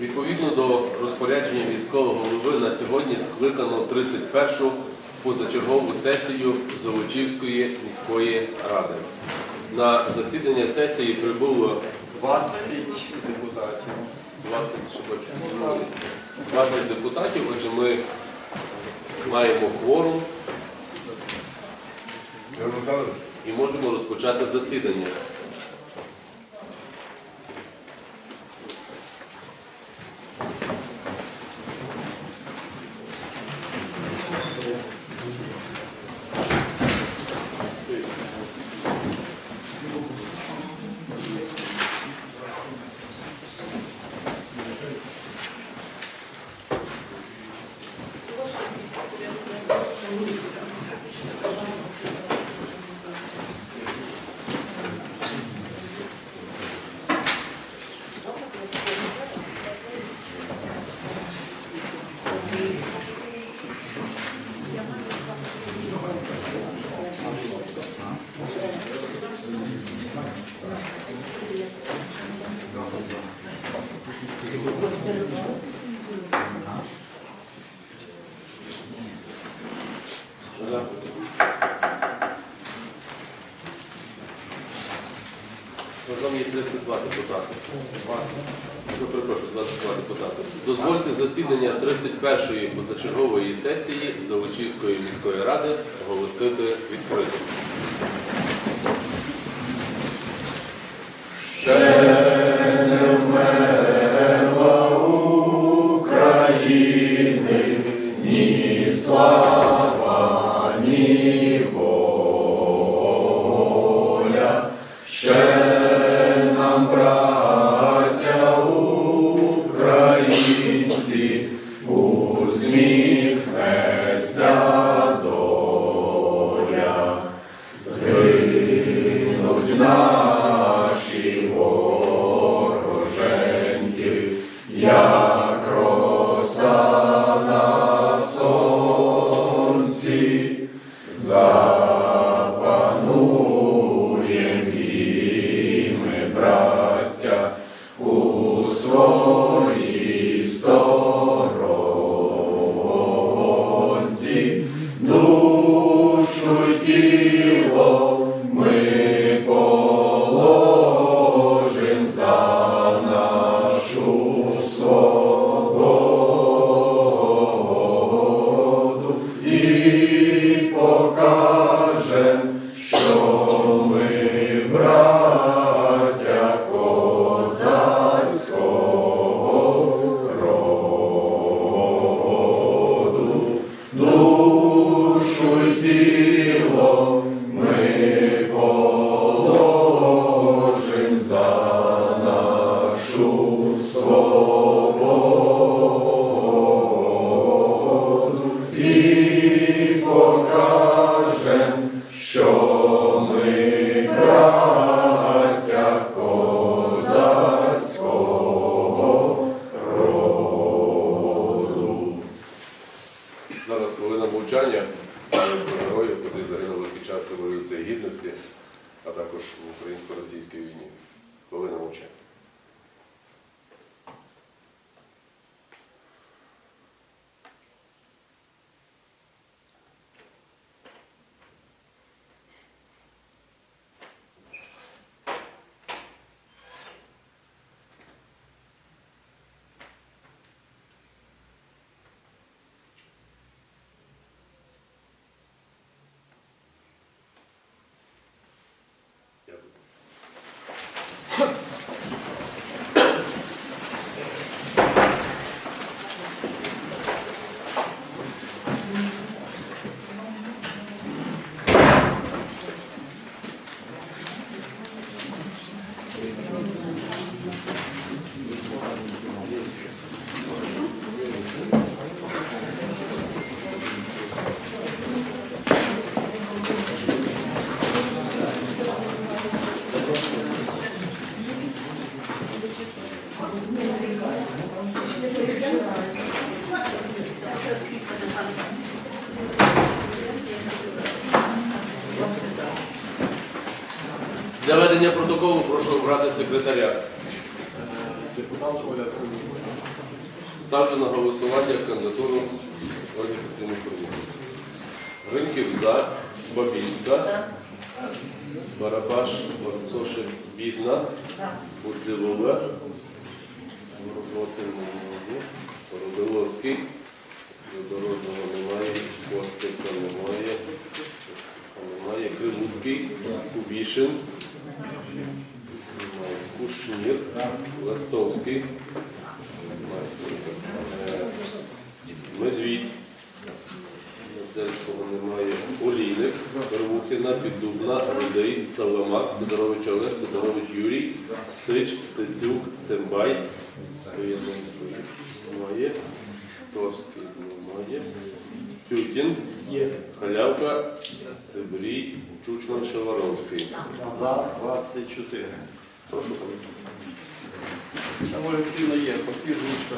Відповідно до розпорядження міського голови на сьогодні скликано 31-шу позачергову сесію Золочівської міської ради. На засідання сесії прибуло 20 депутатів. 20, щоб я чув, 20 депутатів, отже, ми маємо кворум і можемо розпочати засідання. 22 депутати. Ну, Перепрошую, 22 депутати. Дозвольте засідання 31-ї позачергової сесії Золочівської міської ради оголосити відкритим. Зараз Для ведення протоколу прошу обрати секретаря. Ставлю на голосування кандидатуру Ольги Петрівни Чорнової. Ринків за, Бабінська, Барабаш, Мацошин, Бідна, Будзилова, Роботи немає, Задорожного немає, Костика немає, немає, Кривуцький, Кубішин, Кушнір, Ластовський, Медвідь, Нездельського немає, Олійник, Первухіна, Піддубна, Рудий, Саламак, Сидорович Олег, Сидорович Юрій, Сич, Стецюк, Сембай, Стояновський немає, Торський немає, Тютін, Халявка, Цибрій, Чучман, Шеваровський. За 24. Прошу пане. Там Оля є, ручка.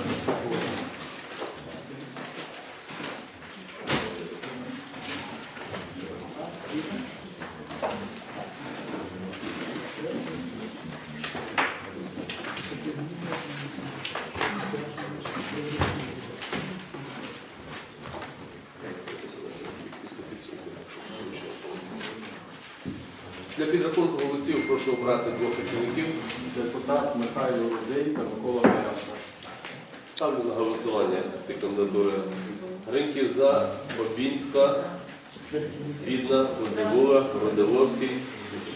Ставлю на голосування ці кандидатури. Ринків за Бабінська, Бідна, Кодзивула, Родиловський,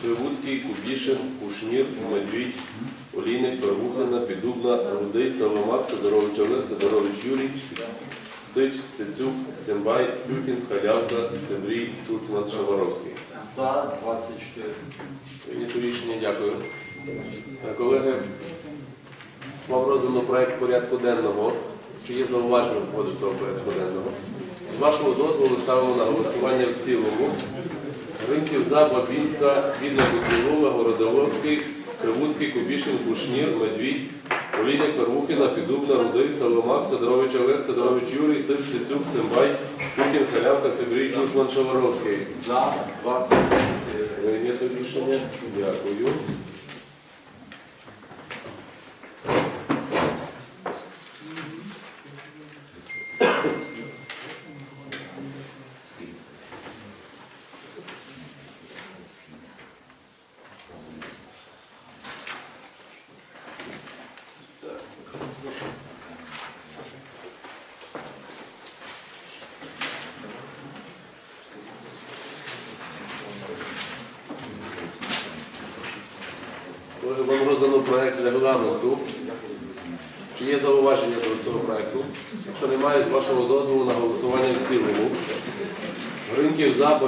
Кривуцький, Кубішин, Кушнір, Медвідь, Олійник, Первухлина, Піддубна, Рудий, Савамак, Сидорович Олег, Сидорович Юрій, Сич, Стецюк, Сембай, Пютін, Халявка, Цебрій, Чучман, Шаваровський. За 24. Прийнято рішення, дякую. Колеги, вам роздано проект порядку денного. Чи є зауваження в ходу цього порядку денного? З вашого дозволу ставимо на голосування в цілому. Ринків за Бабінська, Бідна Куцілова, Городоловський, Кривуцький, Кубішин, Кушнір, Медвідь, Олійник, Первухіна, Підубна, Рудий, Соломак, Сидорович Олег, Сидорович Юрій, Сиц, Стецюк, Сембай, Путін, Халявка, Цибрій, Чучман, Шаваровський. За 24. Прийнято рішення. Дякую. Колеги, Вам роздано проект регламенту. Чи є зауваження до цього проекту? Якщо немає, з вашого дозволу на голосування в цілому.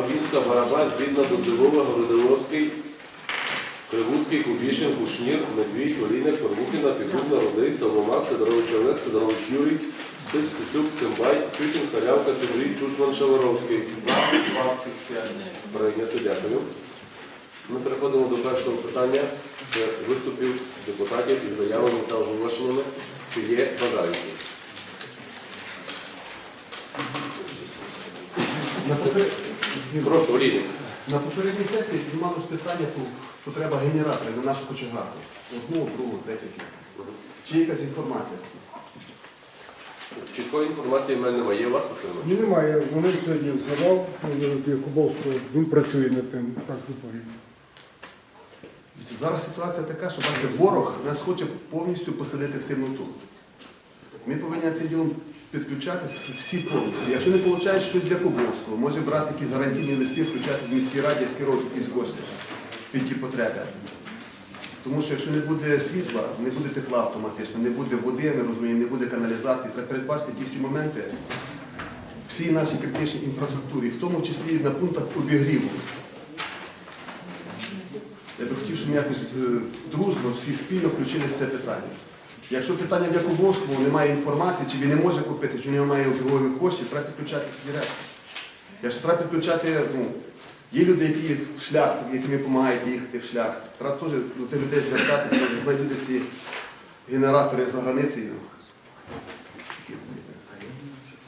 Бабінська, Барабаш, Бідна, Будзилова, Городиловський, Кривуцький, Кубішин, Кушнір, Медвідь, Олійник, Первухіна, Підгубна, Родий, Соломак, Сидорович Олег, Сидорович Юрій, Сич, Стецюк, Симбай, Пютін, Халявка, Цибрій, Чучман, Шаваровський. За 25. Прийнято, дякую. Ми переходимо до першого питання. Це виступів депутатів із заявами та оголошеннями. Чи є бажаючі? Попер- Прошу, Олійник. на попередній сесії піднімалось питання про потреба генератора на нашу кочегарку. Одну, другу, третю. Чи є якась інформація? Чіткої інформації в мене немає. Є у вас? Ні, немає. Я дзвонив сьогодні, згадав Якубовського, він працює над тим, так доповів. Зараз ситуація така, що бачите, ворог нас хоче повністю посадити в темноту. Ми повинні тим ділом підключатись всі повністю. Якщо не виходить щось з Якубовського, може брати якісь гарантійні листи, включати з міської ради і скеровувати якісь кошти під ті потреби. Тому що якщо не буде світла, не буде тепла автоматично, не буде води, ми розуміємо, не буде каналізації, треба передбачити ті всі моменти всій нашій критичній інфраструктурі, в тому числі на пунктах обігріву. Я би хотів, щоб ми якось е, дружно всі спільно включили в це питання. Якщо питання в Якубовському немає інформації, чи він не може купити, чи в нього немає обігових коштів, треба підключати директор. Якщо треба підключати, ну, є люди, які в шлях, які ми допомагають їхати в шлях. Треба теж до тих людей звертатися, знайдуть ці генератори за границею.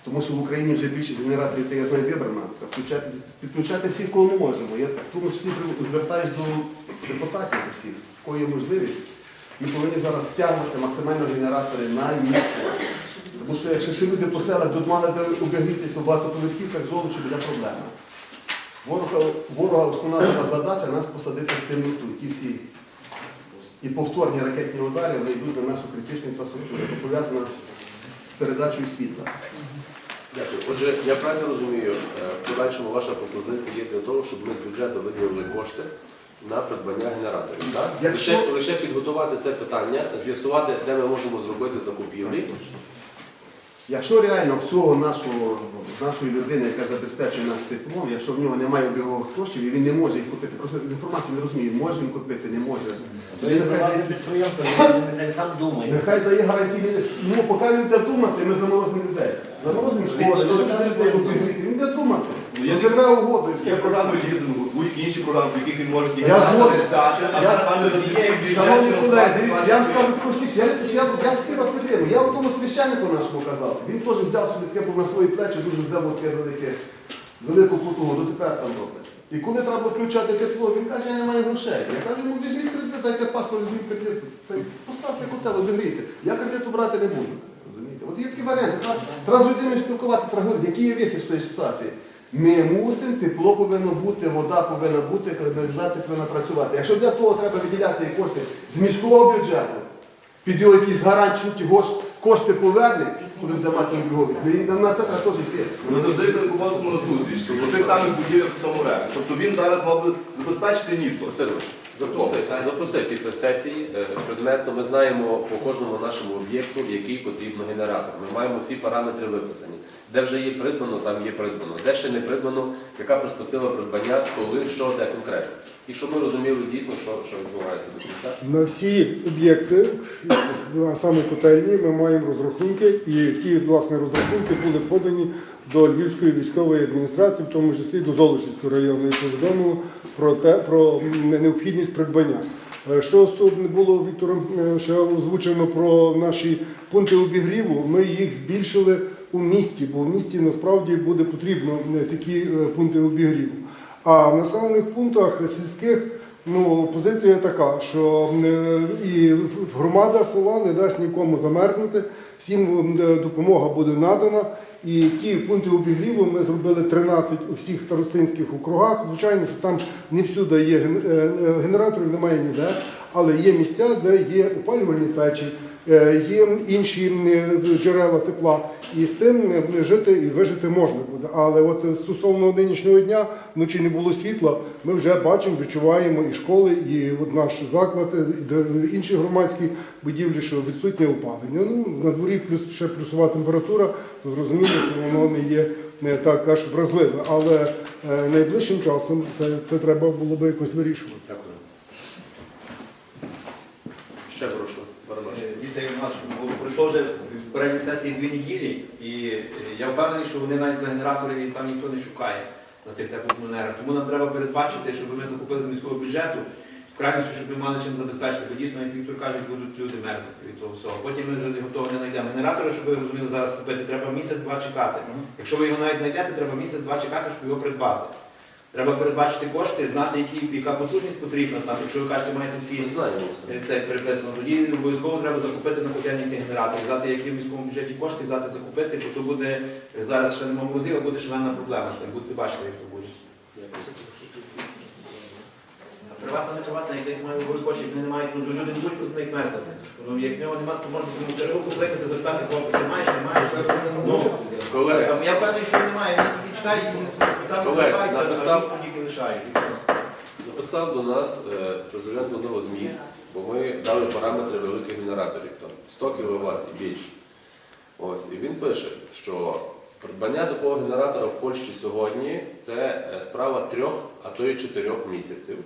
Тому що в Україні вже більшість генераторів, та я знаю, вибрана. Треба підключати всіх, кого ми можемо. Я в тому числі звертаюсь до депутатів всіх, в кого є можливість. Ми повинні зараз стягнути максимально генератори на місце. Тому що якщо ще люди по селах тут мали де обігрітись, то багатоповерхівках золочі буде проблема. Ворога, ворога основна задача нас посадити в темноту. Ті всі і повторні ракетні удари вони йдуть на нашу критичну інфраструктуру, яка пов'язана з, з передачею світла. Дякую. Отже, я правильно розумію, е, в подальшому ваша пропозиція є для того, щоб ми з бюджету виділили кошти на придбання генераторів. Так? Якщо- Лише, лише підготувати це питання, з'ясувати, де ми можемо зробити закупівлі. Якщо реально в цього нашого, нашої людини, яка забезпечує нас теплом, якщо в нього немає обігових коштів і він не може їх купити, просто інформацію не розуміє, може він купити, не може. Тоді нехай дає, підприємство, сам думає. нехай дає гарантійний лист. Ну, поки він буде думати, ми заморозимо людей. Заморозимо школи, Він людей. Він буде думати. Ну, є- Розірве угоду і все. програми лізингу, інші програми, в яких він може Я згоден. Я- Шановні колеги, дивіться, я вам скажу простіше, я, не- я, я всі вас підтримую. Я у тому священнику нашому казав. Він теж взяв собі таке був на свої плечі, дуже взяв таке велике, велику плуту, до тепер там робить. І коли треба включати тепло, він каже, я не маю грошей. Я кажу, ну візьміть кредит, дайте паспорт, візьміть кредит, та й поставте котел, обігрійте. Я кредиту брати не буду. Розумієте? От є такі варіанти. Треба, треба з людиною спілкувати, треба говорити, який є вихід з тої ситуації. Ми мусимо, тепло повинно бути, вода повинна бути, каналізація повинна працювати. Якщо для того треба виділяти кошти з міського бюджету, під його якісь гарантії, кошти поверне, коли буде мати обігові, на, це треба теж йти. Ми завжди Кубовському на зустріч, бо тих самих будівлях в цьому решті. Тобто він зараз мав би забезпечити місто. Васильович, запроси, запроси після сесії е, предметно. Ми знаємо по кожному нашому об'єкту, який потрібно генератор. Ми маємо всі параметри виписані. Де вже є придбано, там є придбано. Де ще не придбано, яка перспектива придбання, коли, що, де конкретно. І щоб ми розуміли дійсно, що, що відбувається до кінця. На всі об'єкти, а саме котельні, ми маємо розрахунки, і ті власне розрахунки були подані до Львівської військової адміністрації, в тому числі до Золочівської районної повідомлено про те про необхідність придбання. Е, Що не було Віктором е, ще озвучено про наші пункти обігріву, ми їх збільшили у місті, бо в місті насправді буде потрібно е, такі пункти обігріву. А населених пунктах сільських ну, позиція така, що е, і громада села не дасть нікому замерзнути, всім е, допомога буде надана. І ті пункти обігріву ми зробили 13 у всіх старостинських округах. Звичайно, що там не всюди є е, генераторів, немає ніде, але є місця, де є опалювальні печі, є інші е, джерела тепла, і з тим е, жити і вижити можна буде. Але от е, стосовно нинішнього дня вночі не було світла, ми вже бачимо, відчуваємо і школи, і от наш заклад, е, і інші громадські будівлі, що відсутнє опалення. Ну на дворі плюс ще плюсова температура, то зрозуміло, що воно не є не так аж вразливе. Але е, найближчим часом це треба було би якось вирішувати. Дякую. Ще прошу, Барабаш. Віце пройшло вже в передній сесії дві неділі, і е, я впевнений, що вони навіть за генератори там ніхто не шукає на тих теплокомунерах. Тому нам треба передбачити, щоб ми закупили з міського бюджету, в крайністю, щоб ми мали чим забезпечити. Бо дійсно, як Віктор каже, будуть люди мерзнути від того всього. Потім ми вже готові не знайдемо. Генератори, щоб ви розуміли, зараз купити, треба місяць-два чекати. Якщо ви його навіть знайдете, треба місяць-два чекати, щоб його придбати. Треба передбачити кошти, знати, які, яка потужність потрібна. Там, якщо ви кажете, маєте всі. Е, Це переписано. Тоді обов'язково треба закупити на котельні ті генератори, взяти які в міському бюджеті кошти, взяти закупити, бо то буде е, зараз ще нема морозів, а буде шалена проблема з тим. Будете бачити, як то буде. Приватна, не приватна, як я маю обов'язково коштів, вони не мають, ну люди не будуть просто на них мерзнути. Ну, як в нього немає спроможності, тому треба покликати, запитати, хлопець, ти маєш, не маєш. Ну, я впевнений, що немає, вони там а тільки. Написав до нас е, президент одного з міст, бо ми дали параметри великих генераторів, там 100 кВт і більше. Ось, і він пише, що придбання такого генератора в Польщі сьогодні це е, справа трьох, а то й чотирьох місяців.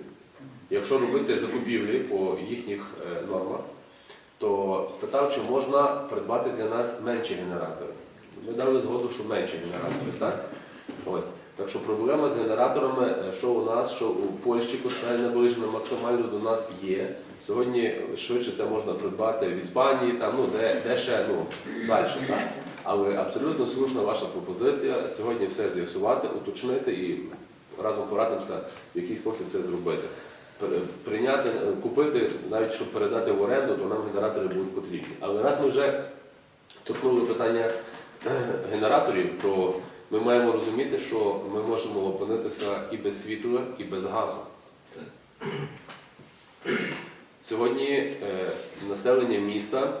Якщо робити закупівлі по їхніх е, нормах, то питав, чи можна придбати для нас менші генератори. Ми дали згоду, що менші генератори, так? Ось. Так що проблема з генераторами, е, що у нас, що у Польщі, котра наближена максимально до нас є. Сьогодні швидше це можна придбати в Іспанії, там, ну, де, де ще ну, далі. Але абсолютно слушна ваша пропозиція сьогодні все з'ясувати, уточнити і разом порадимося, в який спосіб це зробити. Прийняти, е, купити, навіть щоб передати в оренду, то нам генератори будуть потрібні. Але раз ми вже торкнули питання е, генераторів, то ми маємо розуміти, що ми можемо опинитися і без світла, і без газу. Сьогодні е, населення міста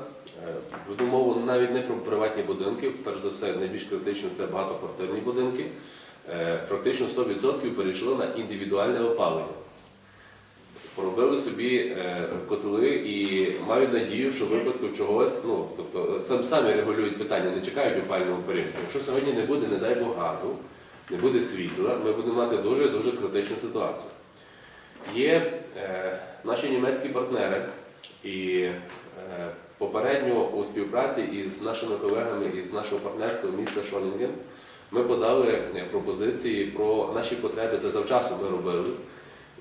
е, веду мову навіть не про приватні будинки, перш за все, найбільш критично це багатоквартирні будинки. Е, Практично 100% перейшли на індивідуальне опалення. Поробили собі е, котели і мають надію, що в випадку чогось, ну тобто сам самі регулюють питання, не чекають опального періоду. Якщо сьогодні не буде, не дай Бог, газу, не буде світла, ми будемо мати дуже дуже критичну ситуацію. Є е, наші німецькі партнери, і е, попередньо у співпраці із нашими колегами із нашого партнерського міста Шонінген ми подали е, пропозиції про наші потреби. Це завчасно ми робили.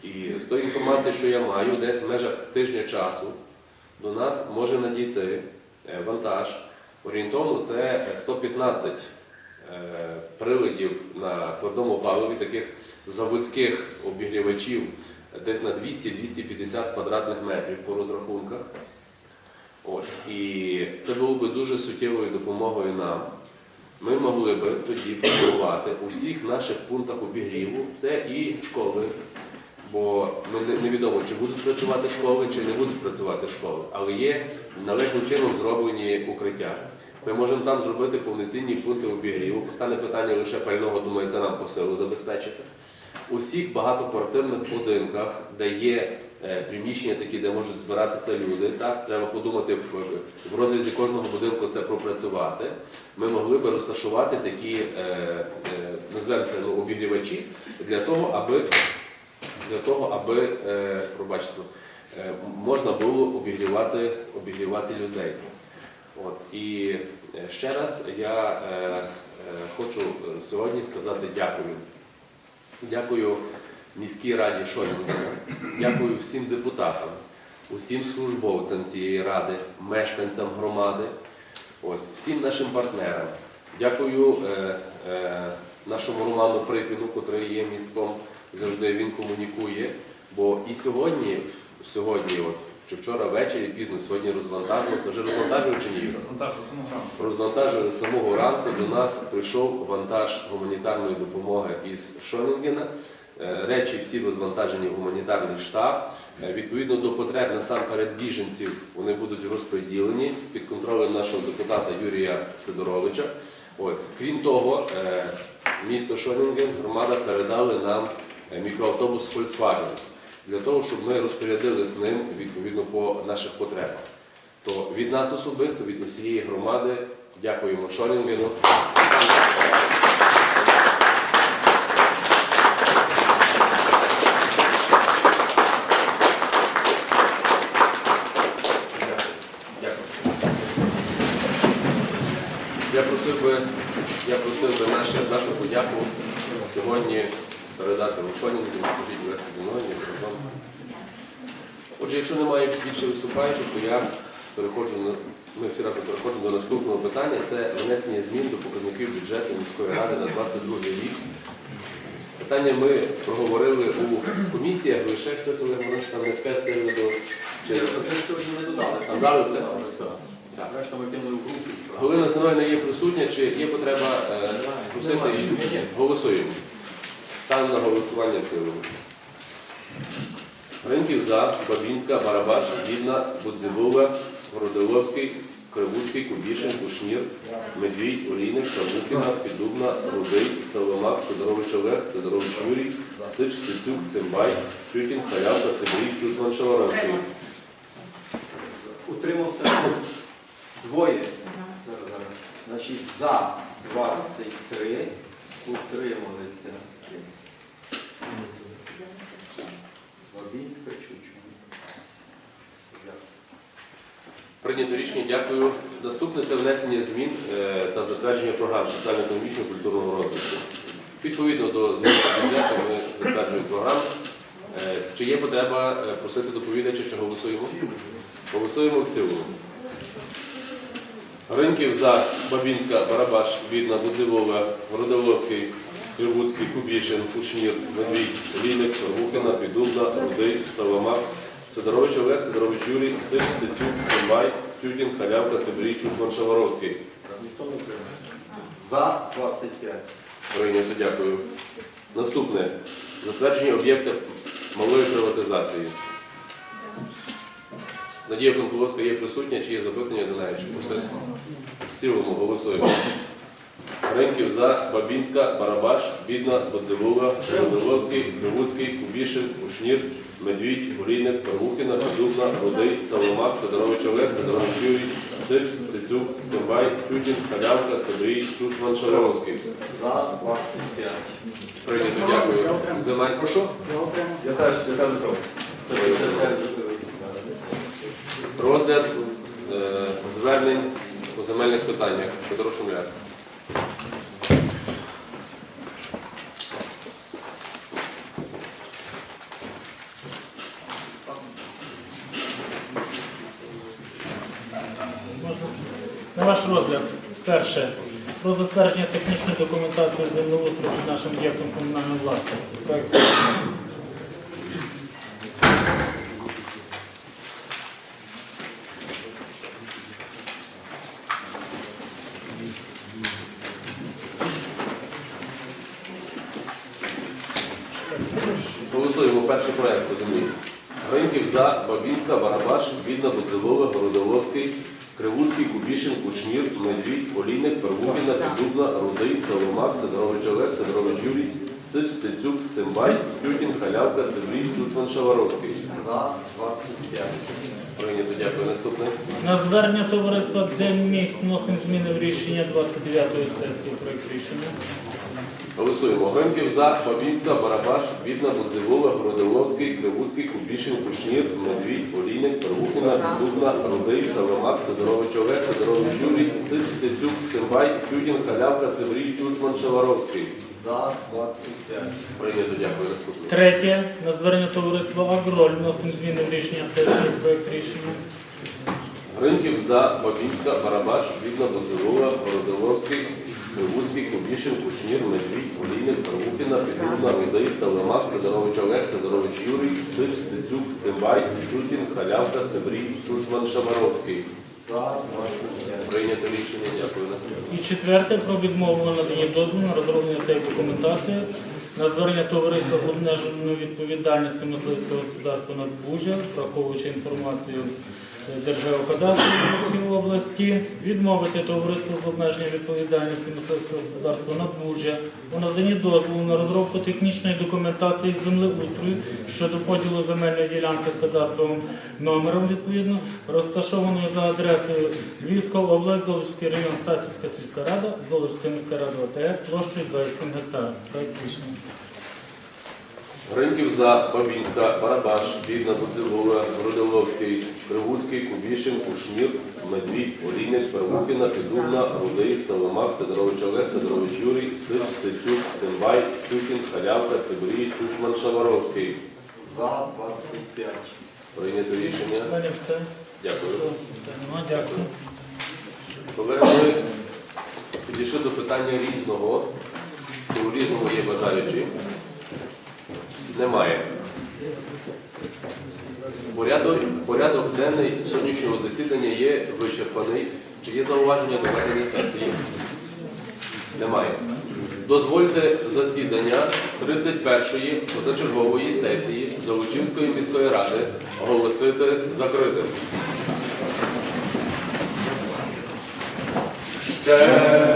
І з тої інформації, що я маю, десь в межах тижня часу до нас може надійти е, вантаж. Орієнтовно це е, 115 е, приладів на твердому паливі, таких заводських обігрівачів, десь на 200-250 квадратних метрів по розрахунках. Ось. І це було би дуже суттєвою допомогою нам. Ми могли би тоді пропонувати у всіх наших пунктах обігріву, це і школи, бо ну, не- невідомо, чи будуть працювати школи, чи не будуть працювати школи, але є належним чином зроблені укриття. Ми можемо там зробити повноцінні пункти обігріву. Постане питання лише пального, думаю, це нам по силу забезпечити. У всіх багатоквартирних будинках, де є е, приміщення такі, де можуть збиратися люди, так треба подумати в, розрізі кожного будинку це пропрацювати. Ми могли би розташувати такі, е, е, назвемо це ну, обігрівачі для того, аби для того, аби е, пробачте, е, можна було обігрівати, обігрівати людей. От. І е, ще раз я хочу сьогодні сказати дякую. Дякую міській раді Шойгуна, дякую всім депутатам, усім службовцям цієї ради, мешканцям громади, ось, всім нашим партнерам. Дякую е, е, нашому Роману Припіну, який є містком, завжди він комунікує. Бо і сьогодні, сьогодні, от, чи вчора ввечері, пізно, сьогодні розвантажувався, вже розвантажував чи ні? Розвантажили з самого ранку. До нас прийшов вантаж гуманітарної допомоги із Шонінгена. Е, Речі всі розвантажені в гуманітарний штаб. Е, Відповідно до потреб насамперед біженців вони будуть розподілені під контролем нашого депутата Юрія Сидоровича. Ось крім того, е, місто Шонінген, громада передали нам мікроавтобус Volkswagen для того, щоб ми розпорядили з ним відповідно по наших потребах. То від нас особисто, від усієї громади, дякуємо Шолінгену. Дякую. Я просив би, я просив би нашу, нашу подяку сьогодні Лесі зі мною, разом. Отже, якщо немає більше виступаючих, то я переходжу на ми всі разом переходимо до наступного питання. Це внесення змін до показників бюджету міської ради на 22 рік. Питання ми проговорили у комісіях, лише щось Олег Іванович там не все встигли до чи сьогодні не додали. Там дали все? Так. Решта ми кинули в групу. Галина Зиновна є присутня, чи є потреба е, просити її? Голосуємо. Ставимо на голосування в цілому. Ринків за, Бабінська, Барабаш, Відна, Будзивова, Городиловський, Кривуцький, Кубішин, Кушнір, Медвідь, Олійник, Кавуцина, Піддубна, Рудий, Соломак, Сидорович Олег, Сидорович Юрій, Сич, Стецюк, Симбай, Тютін, Халявка, Цибрій, Чучман, Шаваровський. Утримався двоє. Значить, за 23, утрималися. Бабінська Чучма. Прийнято рішення, дякую. Наступне це внесення змін е, та затвердження програм соціально-економічного культурного розвитку. Відповідно до змін бюджету ми затверджуємо програму. Е, Чи є потреба е, просити доповідача, чи голосуємо? Голосуємо в цілому. Ринків за Бабінська, Барабаш, Відна, Будзивова, Городоловський, Кривуцький, Кубішин, Кушнір, Медвідь, Ліник, Рухина, Підубна, Рудий, Саламак, Сидорович Олег, Сидорович Юрій, Сич, Стецюк, Симбай, Тютін, Халявка, Цибрій, Чучман, Шаваровський. Ніхто не прийме. За 25. Прийнято, дякую. Наступне. Затвердження об'єкта малої приватизації. Надія Конкуловська є присутня, чи є запитання до неї? В цілому голосуємо. Гриньків за, Бабінська, Барабаш, Бідна, Бодзилова, Володиловський, Кривуцький, Кубішин, Кушнір, Медвідь, Олійник, Первухіна, Зубна, Рудий, Саломак, Сидорович Олег, Сидорович Юрій, Сич, Стецюк, Симбай, Тютін, Халявка, Цибрій, Чучман, Шаровський. За 25. Прийнято, дякую. Земель, прошу. Я теж, я теж. Розгляд е, звернень по земельних питаннях. Петро Шумляк. Можна? На ваш розгляд. Перше. Про затвердження технічної документації землеустрою під нашим об'єктом комунальної власності. Проект Голосуємо перший проект по землі. Гриньків за, Бабінська, Барабаш, Бідна, Будзилова, Городоловський, Кривуцький, Кубішин, Кушнір, Медвідь, Олійник, Первухіна, Піддубна, Рудий, Соломак, Сидорович Олег, Сидорович Юрій, Сич, Стецюк, Симбай, Тютін, Халявка, Цибрій, Чучман, Шаваровський. За 25. Прийнято, дякую. Наступне. На звернення товариства Демікс вносимо зміни в рішення 29-ї сесії. Проект рішення. Голосуємо. Гриньків за, Бабінська, Барабаш, Бідна, Будзилова, Городоловський, Кривуцький, Кубішин, Кушнір, Медвідь, Олійник, Первухіна, Піддубна, Рудий, Саломак, Сидорович Олег, Сидорович Юрій, Сич, Стецюк, Симбай, Тютін, Халявка, Цибрій, Чучман, Шаваровський. За 25. Прийнято, дякую. Наступне. Третє. На звернення товариства Агроль вносимо зміни в рішення сесії. Проект рішення. Гриньків за, Бабінська, Барабаш, Бідна, Будзилова, Городоловський, Кривуцький, Кубішин, Кушнір, Медвідь, Олійник, Первухіна, Піддубна, Рудий, Саламак, Сидорович Олег, Сидорович Юрій, Сич, Стецюк, Симбай, Тютін, Халявка, Цибрій, Чучман, 25. Прийнято рішення. Дякую. І четверте про відмову на надання дозволу на розроблення та документації на звернення товариства з обмеженою відповідальністю мисливського господарства надбужа, враховуючи інформацію Держгеокадастру Київської області, відмовити товариству з обмеженою відповідальністю мисливського господарства надбужа у наданні дозволу на розробку технічної документації з землеустрою щодо поділу земельної ділянки з кадастровим номером відповідно, розташованої за адресою Львівська область, Золочівський район, Сасівська сільська рада, Золочівська міська рада ОТР, площею 27 гектар. Гриньків за, Бабінська, Барабаш, Бідна, Будзилова, Городоловський, Кривуцький, Кубішин, Кушнір, Медвідь, Олійник, Первухіна, Піддубна, Рудий, Саламак, Сидорович Олег, Сидорович Юрій, Сич, Стецюк, Симбай, Тютін, Халявка, Цибрій, Чучман, Шаваровський. За 25. Прийнято рішення. Все. Дякую. Дякую. Колеги, ми підійшли до питання різного. У різному є бажаючі. Немає. Порядок, порядок денний сьогоднішнього засідання є вичерпаний. Чи є зауваження до ведення сесії? Немає. Дозвольте засідання 31-ї позачергової сесії Золочівської міської ради оголосити закритим. Ще